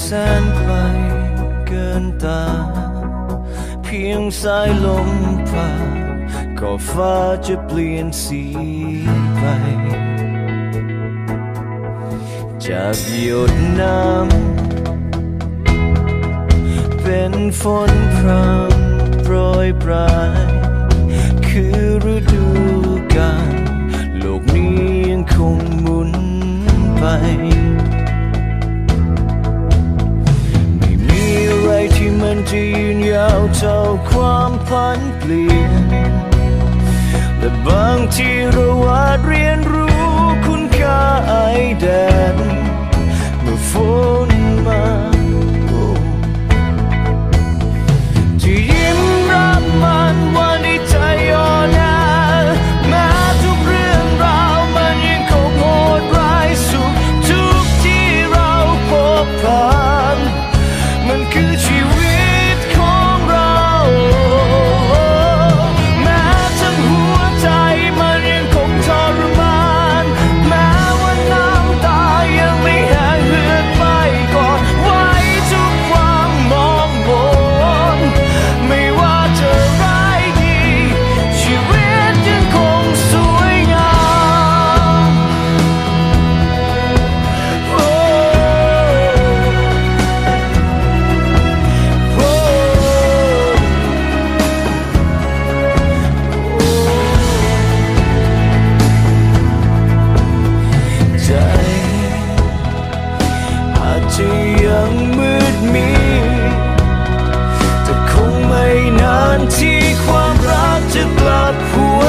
แสนไกลเกินตา เพียงสายลมผ่าก็ฟ้าจะเปลี่ยนสีไป จากหยดน้ำเป็นฝนพรำโปรยปลาย คือฤดูกาลโลกนี้ยังคงหมุนไป นจะยืนยาวเท่าความพันเปลี่ยน แต่บางทีเราอาจเรียนรู้คุณค่าไอแดนเมื่อฝน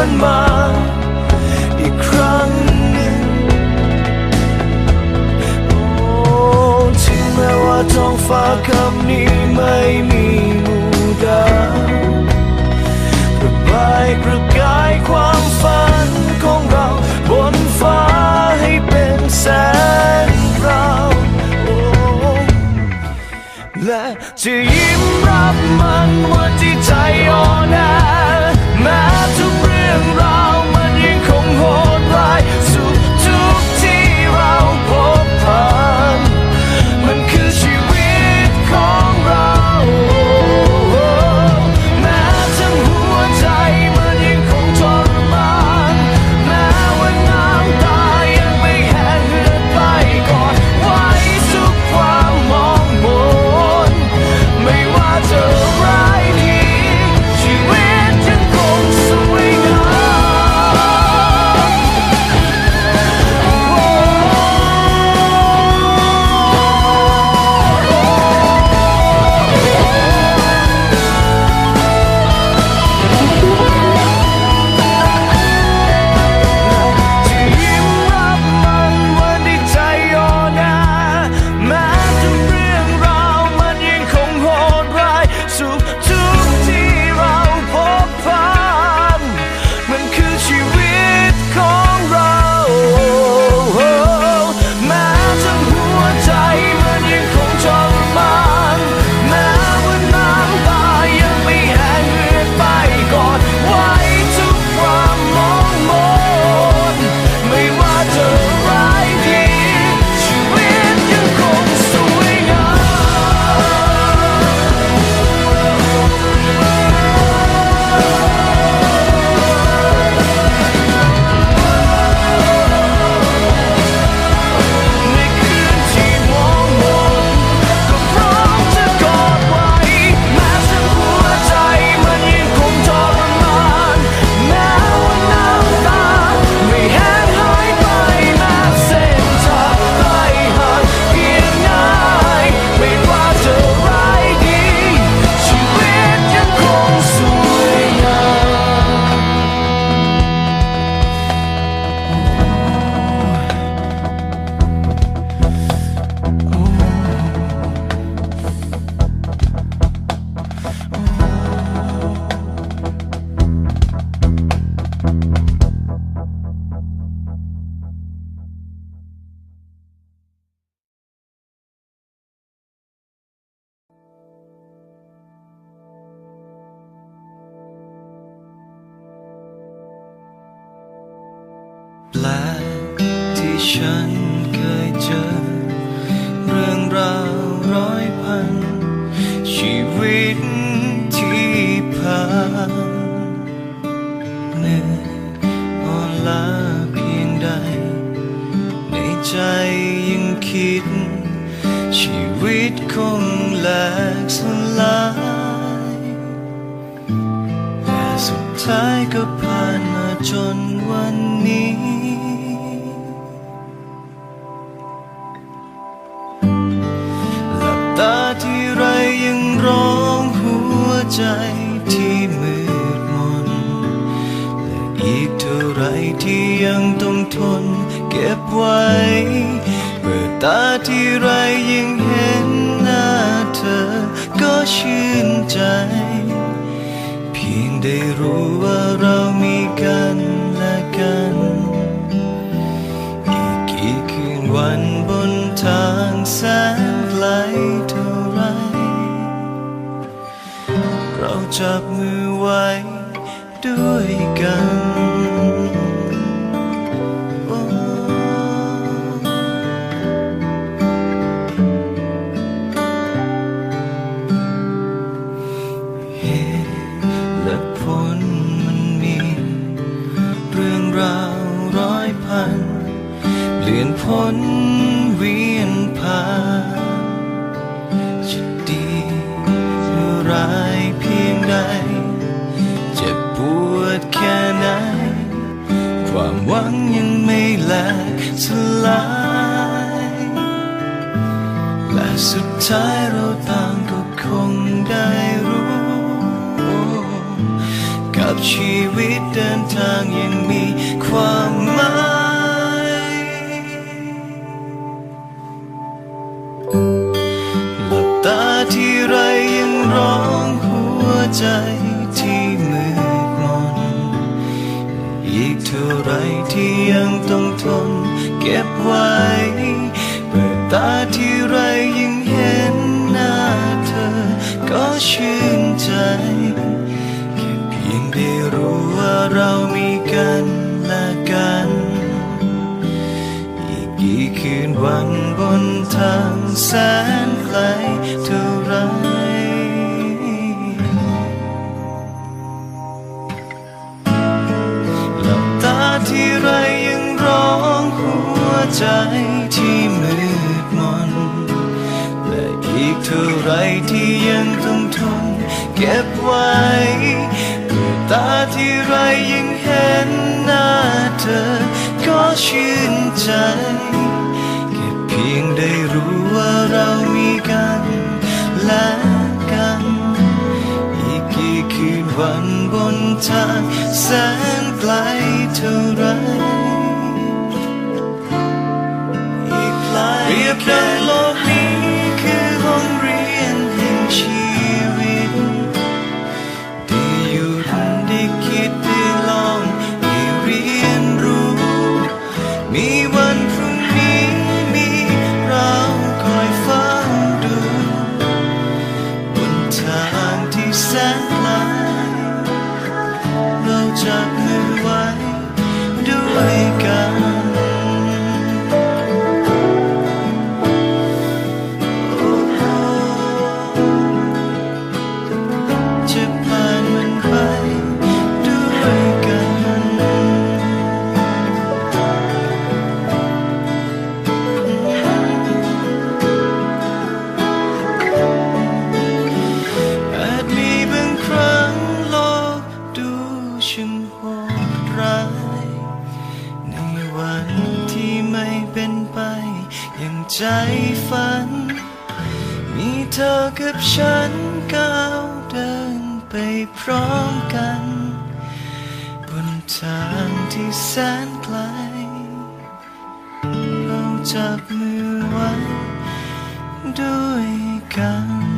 วนมาอีกครั้งหนึ่งโอ้ถึงแม้ว่าท้องฟ้าคำนี้ไม่มีมูดาวประบายประกายความฝันของเราบนฟ้าให้เป็นแสงเราโอ้และจะ ฉันเคยเจอ เรื่องราวร้อยพัน ชีวิตที่ผ่านเหนื่อยอ่อนล้าเพียงใด ในใจยังคิด ชีวิตคงแหลกสลายแต่สุดท้ายก็ผ่านมาจนวันนี้ ใจที่มืดมน และอีกเท่าไรที่ยังต้องทนเก็บไว้เปิดตาที่ไรยังเห็นหน้าเธอ ก็ชื่นใจ เพียงได้รู้ว่าเรามีกันและกัน อีกกี่คืนวันบนทางแสนไกลเท่ เราจับมือไว้ด้วยกันโอ้และผลมันมีเรื่องราวร้อยพันเปลี่ยนพ้น ความหวังยังไม่แหลกสลาย และสุดท้ายเราต่างก็คงได้รู้ กับชีวิตเดินทางยังมีความหมายหลับตาที่ไรยังร้องหัวใจ ไว้ เปิดตาที่ไรยังเห็นหน้าเธอ ก็ชื่นใจ แค่เพียงได้รู้ว่าเรามีกันและกัน อีกกี่คืนวันบนทางแสนไกล ใจที่มืดมน และอีกเท่าไรที่ยังต้องทนเก็บไว้เมตตาที่ไรยังเห็นหน้าเธอ ก็ชื่นใจแค่เพียงได้รู้ว่าเรามีกันและกัน อีกกี่คืนวันบนทางแสนไกลเท่าไร เปรียบดังโลกนี้คือห้องเรียนแห่งชีวิตได้หยุดได้คิดได้ลองได้เรียนรู้ มีวันพรุ่งนี้มีเราคอยเฝ้าดู บนทางที่แสน ใจฝัน มีเธอกับฉันก้าวเดินไปพร้อมกัน บนทางที่แสนไกล เราจับมือไว้ด้วยกัน